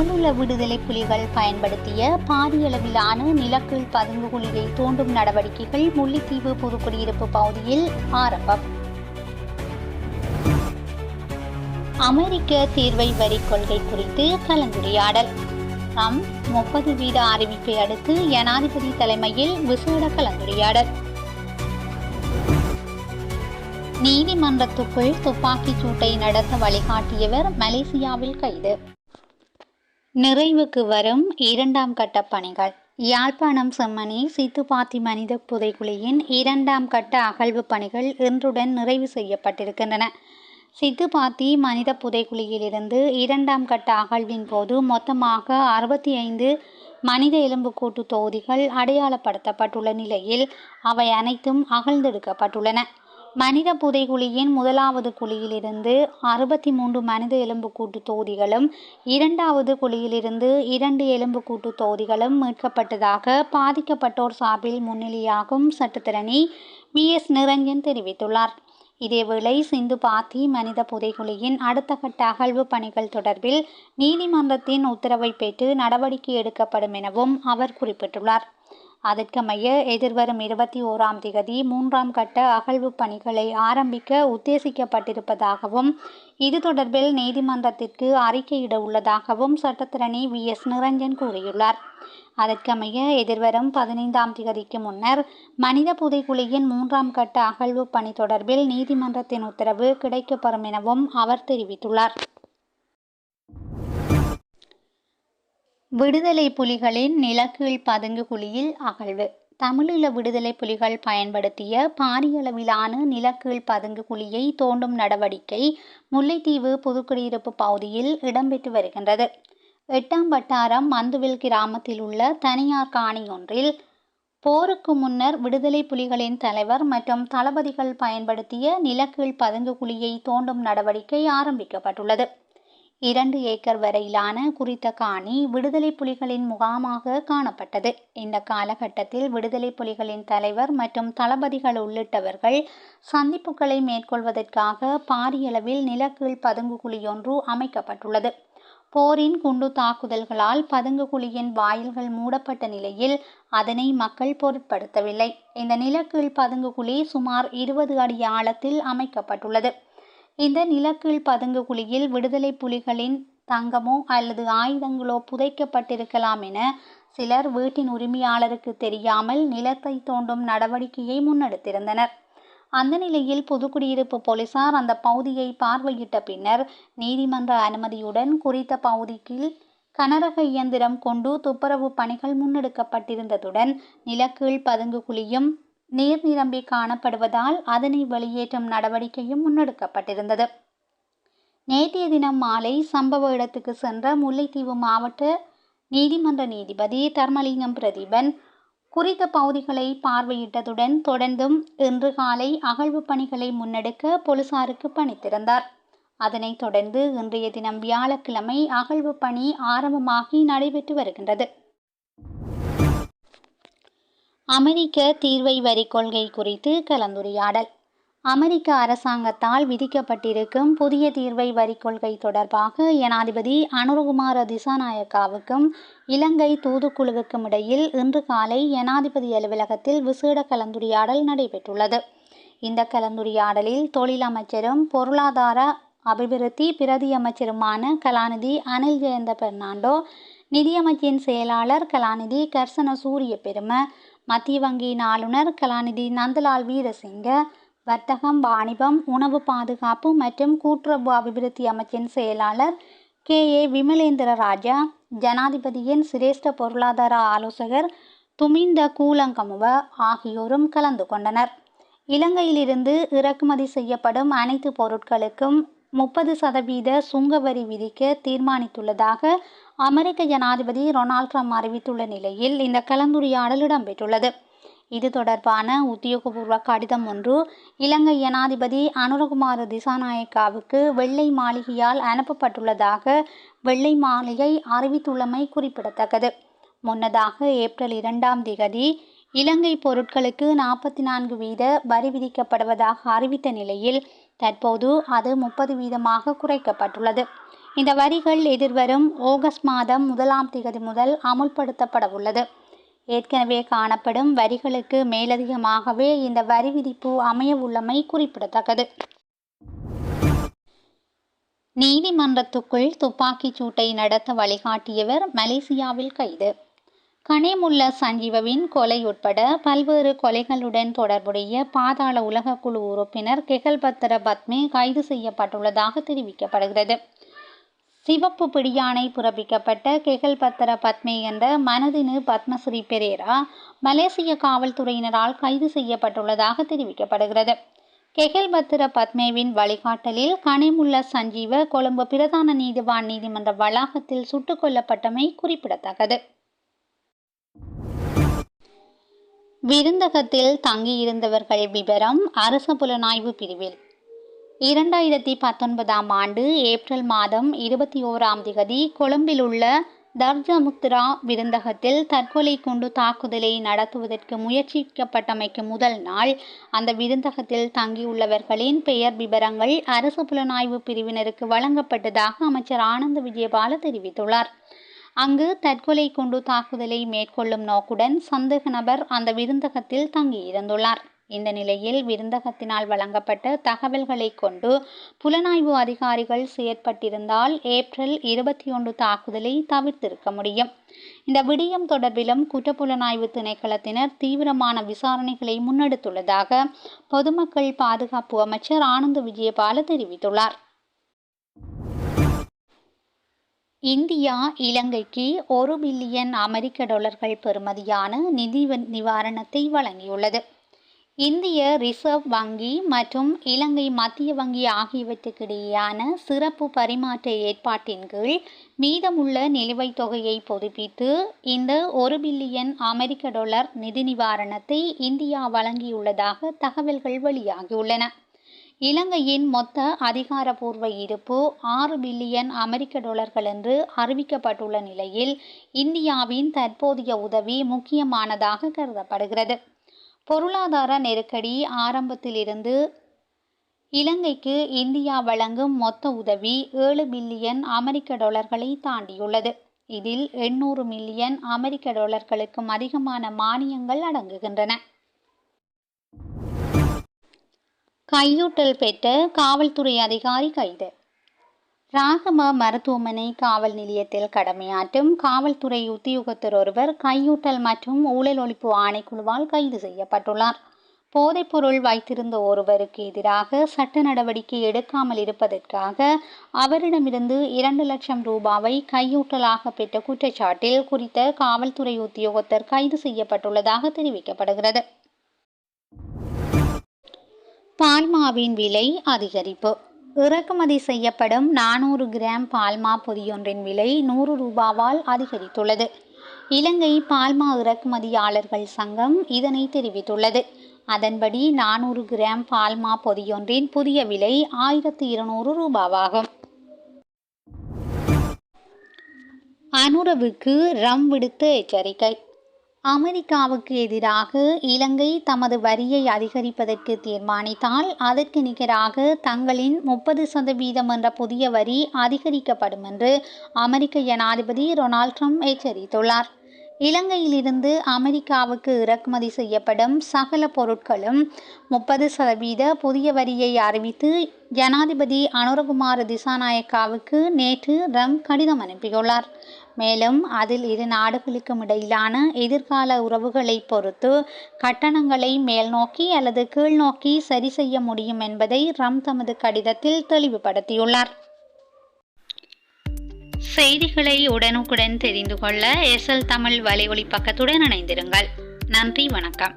தமிழுள்ள விடுதலை புலிகள் பயன்படுத்திய பாரியளவிலான நிலக்கீழ் பதுங்கு குழியை தோண்டும் நடவடிக்கைகள் முல்லைத்தீவு புதுக்குடியிருப்பு பகுதியில் ஆரம்பம். அமெரிக்க தீர்வை வரி கொள்கை குறித்து கலந்துரையாடல். ட்ரம்ப் முப்பது வீத அறிவிப்பை அடுத்து ஜனாதிபதி தலைமையில் விசேட கலந்துரையாடல். நீதிமன்றத்துக்குள் துப்பாக்கிச் சூட்டை நடத்த வழிகாட்டியவர் மலேசியாவில் கைது. நிறைவுக்கு வரும் இரண்டாம் கட்ட பணிகள். யாழ்ப்பாணம் செம்மணி சித்துப்பாத்தி மனித புதைக்குழியின் இரண்டாம் கட்ட அகழ்வு பணிகள் இன்றுடன் நிறைவு செய்யப்பட்டிருக்கின்றன. சித்துப்பாத்தி மனித புதைக்குழியிலிருந்து இரண்டாம் கட்ட அகழ்வின் போது மொத்தமாக அறுபத்தி ஐந்து மனித எலும்புக்கூட்டு தொகுதிகள் அடையாளப்படுத்தப்பட்டுள்ள நிலையில் அவை அனைத்தும் அகழ்ந்தெடுக்கப்பட்டுள்ளன. மனித புதைகுழியின் முதலாவது குழியிலிருந்து அறுபத்தி மூன்று மனித எலும்புக்கூட்டு தொகுதிகளும் இரண்டாவது குழியிலிருந்து இரண்டு எலும்புக்கூட்டு தொகுதிகளும் மீட்கப்பட்டதாக பாதிக்கப்பட்டோர் சார்பில் முன்னிலையாகும் சட்டத்திரணி வி எஸ். நிரஞ்சன் தெரிவித்துள்ளார். இதேவேளை சிந்து பாத்தி மனித புதைகுழியின் அடுத்த கட்ட அகழ்வு பணிகள் தொடர்பில் நீதிமன்றத்தின் உத்தரவை பெற்று நடவடிக்கை எடுக்கப்படும் எனவும் அவர் குறிப்பிட்டுள்ளார். அதற்கமைய எதிர்வரும் இருபத்தி ஓராம் திகதி மூன்றாம் கட்ட அகழ்வு பணிகளை ஆரம்பிக்க உத்தேசிக்கப்பட்டிருப்பதாகவும் இது தொடர்பில் நீதிமன்றத்திற்கு அறிக்கையிட உள்ளதாகவும் சட்டத்திரணி வி. எஸ். நிரஞ்சன் கூறியுள்ளார். அதற்கமைய எதிர்வரும் பதினைந்தாம் திகதிக்கு முன்னர் மனித புதைக்குழியின் மூன்றாம் கட்ட அகழ்வு பணி தொடர்பில் நீதிமன்றத்தின் உத்தரவு கிடைக்கப்பெறும் எனவும் அவர் தெரிவித்துள்ளார். விடுதலை புலிகளின் நிலக்கீழ் பதுங்கு குழியில் அகழ்வு. தமிழீழ விடுதலை புலிகள் பயன்படுத்திய பாரியளவிலான நிலக்கீழ் பதுங்கு குழியை தோண்டும் நடவடிக்கை முல்லைத்தீவு புதுக்குடியிருப்பு பகுதியில் இடம்பெற்று வருகின்றது. எட்டாம் வட்டாரம் மந்துவில் கிராமத்தில் உள்ள தனியார் காணி ஒன்றில் போருக்கு முன்னர் விடுதலை புலிகளின் தலைவர் மற்றும் தளபதிகள் பயன்படுத்திய நிலக்கீழ் பதுங்கு குழியை தோண்டும் நடவடிக்கை ஆரம்பிக்கப்பட்டுள்ளது. இரண்டு ஏக்கர் வரையிலான குறித்த காணி விடுதலை புலிகளின் முகாமாக காணப்பட்டது. இந்த காலகட்டத்தில் விடுதலை புலிகளின் தலைவர் மற்றும் தளபதிகள் உள்ளிட்டவர்கள் சந்திப்புகளை மேற்கொள்வதற்காக பாரியளவில் நிலக்கீழ் பதுங்கு குழியொன்று அமைக்கப்பட்டுள்ளது. போரின் குண்டு தாக்குதல்களால் பதுங்கு குழியின் வாயில்கள் மூடப்பட்ட நிலையில் அதனை மக்கள் பொருட்படுத்தவில்லை. இந்த நிலக்கீழ் பதுங்கு குழி சுமார் இருபது அடி ஆழத்தில் அமைக்கப்பட்டுள்ளது. இந்த நிலக்கீழ் பதுங்கு குழியில் விடுதலை புலிகளின் தங்கமோ அல்லது ஆயுதங்களோ புதைக்கப்பட்டிருக்கலாம் என சிலர் வீட்டின் உரிமையாளருக்கு தெரியாமல் நிலத்தை தோண்டும் நடவடிக்கையை முன்னெடுத்திருந்தனர். அந்த நிலையில் புதுக்குடியிருப்பு போலீசார் அந்த பகுதியை பார்வையிட்ட பின்னர் நீதிமன்ற அனுமதியுடன் குறித்த பகுதிக்கு கனரக இயந்திரம் கொண்டு துப்புரவு பணிகள் முன்னெடுக்கப்பட்டிருந்ததுடன் நிலக்கீழ் பதுங்கு குழியும் நீர் நிரம்பி காணப்படுவதால் அதனை வெளியேற்றும் நடவடிக்கையும் முன்னெடுக்கப்பட்டிருந்தது. நேற்றைய தினம் மாலை சம்பவ இடத்துக்கு சென்ற முல்லைத்தீவு மாவட்ட நீதிமன்ற நீதிபதி தர்மலிங்கம் பிரதீபன் குறித்த பகுதிகளை பார்வையிட்டதுடன் தொடர்ந்தும் இன்று காலை அகழ்வு பணிகளை முன்னெடுக்க போலீசாருக்கு பணித்திருந்தார். அதனைத் தொடர்ந்து இன்றைய தினம் வியாழக்கிழமை அகழ்வு பணி ஆரம்பமாகி நடைபெற்று வருகின்றது. அமெரிக்க தீர்வை வரி கொள்கை குறித்து கலந்துரையாடல். அமெரிக்க அரசாங்கத்தால் விதிக்கப்பட்டிருக்கும் புதிய தீர்வை வரி கொள்கை தொடர்பாக ஜனாதிபதி அனுரகுமார திசாநாயக்காவுக்கும் இலங்கை தூதுக்குழுவுக்கும் இடையில் இன்று காலை ஜனாதிபதி அலுவலகத்தில் விசேட கலந்துரையாடல் நடைபெற்றுள்ளது. இந்த கலந்துரையாடலில் தொழில் அமைச்சரும் பொருளாதார அபிவிருத்தி பிரதி அமைச்சருமான கலாநிதி அனில் ஜெயந்த பெர்னாண்டோ நிதியமைச்சின் செயலாளர் கலாநிதி கர்சன சூரிய பெரும மத்திய வங்கியின் ஆளுநர் கலாநிதி நந்தலால் வீரசிங்க வர்த்தகம் வாணிபம் உணவு பாதுகாப்பு மற்றும் கூட்டுறவு அபிவிருத்தி அமைச்சின் செயலாளர் கே. ஏ. விமலேந்திர ராஜா ஜனாதிபதியின் சிரேஷ்ட பொருளாதார ஆலோசகர் துமிந்த கூலங்கமுவ ஆகியோரும் கலந்து கொண்டனர். இலங்கையிலிருந்து இறக்குமதி செய்யப்படும் அனைத்து பொருட்களுக்கும் முப்பது சதவீத சுங்க வரி விதிக்க தீர்மானித்துள்ளதாக அமெரிக்க ஜனாதிபதி ரொனால்ட் ட்ரம்ப் அறிவித்துள்ள நிலையில் இந்த கலந்துரையாடல் இடம்பெற்றுள்ளது. இது தொடர்பான உத்தியோகபூர்வ கடிதம் ஒன்று இலங்கை ஜனாதிபதி அனுரகுமார திசாநாயக்காவுக்கு வெள்ளை மாளிகையால் அனுப்பப்பட்டுள்ளதாக வெள்ளை மாளிகை அறிவித்துள்ளமை குறிப்பிடத்தக்கது. முன்னதாக ஏப்ரல் இரண்டாம் திகதி இலங்கை பொருட்களுக்கு நாற்பத்தி நான்கு வீத வரி விதிக்கப்படுவதாக அறிவித்த நிலையில் தற்போது அது முப்பது வீதமாக குறைக்கப்பட்டுள்ளது. இந்த வரிகள் எதிர்வரும் ஆகஸ்ட் மாதம் முதலாம் திகதி முதல் அமுல்படுத்தப்பட உள்ளது ஏற்கனவே காணப்படும் வரிகளுக்கு மேலதிகமாகவே இந்த வரி விதிப்பு அமைய உள்ளமை குறிப்பிடத்தக்கது. நீதிமன்றத்துக்குள் துப்பாக்கிச் சூட்டை நடத்த வழிகாட்டியவர் மலேசியாவில் கைது. கனேமுல்ல சஞ்சீவவின் கொலை உட்பட பல்வேறு கொலைகளுடன் தொடர்புடைய பாதாள உலக குழு உறுப்பினர் கெகல்பத்திர பத்மே கைது செய்யப்பட்டுள்ளதாக தெரிவிக்கப்படுகிறது. சிவப்பு பிடியானை புறப்பிக்கப்பட்ட கெகல்பத்திர பத்மே என்ற மனதினு பத்மஸ்ரீ பெரேரா மலேசிய காவல்துறையினரால் கைது செய்யப்பட்டுள்ளதாக தெரிவிக்கப்படுகிறது. கெகல்பத்திர பத்மேவின் வழிகாட்டலில் கனிமுல்ல சஞ்சீவ கொழும்பு பிரதான நீதிவான் நீதிமன்ற வளாகத்தில் சுட்டுக் கொல்லப்பட்டமை குறிப்பிடத்தக்கது. விருந்தகத்தில் தங்கியிருந்தவர்கள் விவரம் அரச புலனாய்வு பிரிவில். இரண்டாயிரத்தி பத்தொன்பதாம் ஆண்டு ஏப்ரல் மாதம் இருபத்தி ஓராம் திகதி கொழும்பில் உள்ள தர்ஜமுத்ரா விருந்தகத்தில் தற்கொலை குண்டு தாக்குதலை நடத்துவதற்கு முயற்சிக்கப்பட்டமைக்கு முதல் நாள் அந்த விருந்தகத்தில் தங்கியுள்ளவர்களின் பெயர் விவரங்கள் அரசு புலனாய்வு பிரிவினருக்கு வழங்கப்பட்டதாக அமைச்சர் ஆனந்த விஜயபால தெரிவித்துள்ளார். அங்கு தற்கொலை குண்டு தாக்குதலை மேற்கொள்ளும் நோக்குடன் சந்தேக நபர் அந்த விருந்தகத்தில் தங்கியிருந்துள்ளார். இந்த நிலையில் விருந்தகத்தினால் வழங்கப்பட்ட தகவல்களை கொண்டு புலனாய்வு அதிகாரிகள் செயற்பட்டிருந்தால் ஏப்ரல் இருபத்தி ஒன்று தாக்குதலை தவிர்த்திருக்க முடியும். இந்த விடயம் தொடர்பிலும் குற்றப்புலனாய்வு திணைக்களத்தினர் தீவிரமான விசாரணைகளை முன்னெடுத்துள்ளதாக பொதுமக்கள் பாதுகாப்பு அமைச்சர் ஆனந்த விஜயபால தெரிவித்துள்ளார். இந்தியா இலங்கைக்கு ஒரு பில்லியன் அமெரிக்க டாலர்கள் பெறுமதியான நிதி நிவாரணத்தை வழங்கியுள்ளது. இந்திய ரிசர்வ் வங்கி மற்றும் இலங்கை மத்திய வங்கி ஆகியவற்றுக்கிடையேயான சிறப்பு பரிமாற்ற ஏற்பாட்டின் கீழ் மீதமுள்ள நிலுவைத் தொகையை புதுப்பித்து இந்த ஒரு பில்லியன் அமெரிக்க டாலர் நிதி நிவாரணத்தை இந்தியா வழங்கியுள்ளதாக தகவல்கள் வெளியாகியுள்ளன. இலங்கையின் மொத்த அதிகாரப்பூர்வ இருப்பு ஆறு பில்லியன் அமெரிக்க டாலர்கள் என்று அறிவிக்கப்பட்டுள்ள நிலையில் இந்தியாவின் தற்போதைய உதவி முக்கியமானதாக கருதப்படுகிறது. பொருளாதார நெருக்கடி ஆரம்பத்திலிருந்து இலங்கைக்கு இந்தியா வழங்கும் மொத்த உதவி ஏழு பில்லியன் அமெரிக்க டாலர்களை தாண்டியுள்ளது. இதில் எண்ணூறு மில்லியன் அமெரிக்க டாலர்களுக்கும் அதிகமான மானியங்கள் அடங்குகின்றன. கையூட்டல் பெற்ற காவல்துறை அதிகாரி கைது. ராகம மருத்துவமனை காவல் நிலையத்தில் கடமையாற்றும் காவல்துறை உத்தியோகத்தர் ஒருவர் கையூட்டல் மற்றும் ஊழல் ஒழிப்பு ஆணைக்குழுவால் கைது செய்யப்பட்டுள்ளார். போதைப்பொருள் வைத்திருந்த ஒருவருக்கு எதிராக சட்ட நடவடிக்கை எடுக்காமல் இருப்பதற்காக அவரிடமிருந்து இரண்டு லட்சம் ரூபாவை கையூட்டலாக பெற்ற குற்றச்சாட்டில் குறித்த காவல்துறை உத்தியோகத்தர் கைது செய்யப்பட்டுள்ளதாக தெரிவிக்கப்படுகிறது. பால்மாவின் விலை அதிகரிப்பு. இறக்குமதி செய்யப்படும் நானூறு கிராம் பால்மா பொதியொன்றின் விலை நூறு ரூபாவால் அதிகரித்துள்ளது. இலங்கை பால்மா இறக்குமதியாளர்கள் சங்கம் இதனை தெரிவித்துள்ளது. அதன்படி நானூறு கிராம் பால்மா பொதியொன்றின் புதிய விலை ஆயிரத்தி இருநூறு ரூபாவாகும். அனுரவுக்கு ரம் விடுத்த எச்சரிக்கை. அமெரிக்காவுக்கு எதிராக இலங்கை தமது வரியை அதிகரிப்பதற்கு தீர்மானித்தால் அதற்கு நிகராக தங்களின் முப்பது சதவீதம் என்ற புதிய வரி அதிகரிக்கப்படும் என்று அமெரிக்க ஜனாதிபதி டொனால்ட் ட்ரம்ப் எச்சரித்துள்ளார். இலங்கையிலிருந்து அமெரிக்காவுக்கு இறக்குமதி செய்யப்படும் சகல பொருட்களும் முப்பது சதவீத புதிய வரியை அறிவித்து ஜனாதிபதி அனுரகுமார் திசாநாயக்காவுக்கு நேற்று ரம் கடிதம் அனுப்பியுள்ளார். மேலும் அதில் இரு நாடுகளுக்கும் இடையிலான எதிர்கால உறவுகளை பொறுத்து கட்டணங்களை மேல்நோக்கி அல்லது கீழ்நோக்கி சரி செய்ய முடியும் என்பதை ரம் தமது கடிதத்தில் தெளிவுபடுத்தியுள்ளார். செய்திகளை உடனுக்குடன் தெரிந்து கொள்ள எஸ்எல் தமிழ் வலைஒலி பக்கத்துடன் இணைந்திருங்கள். நன்றி வணக்கம்.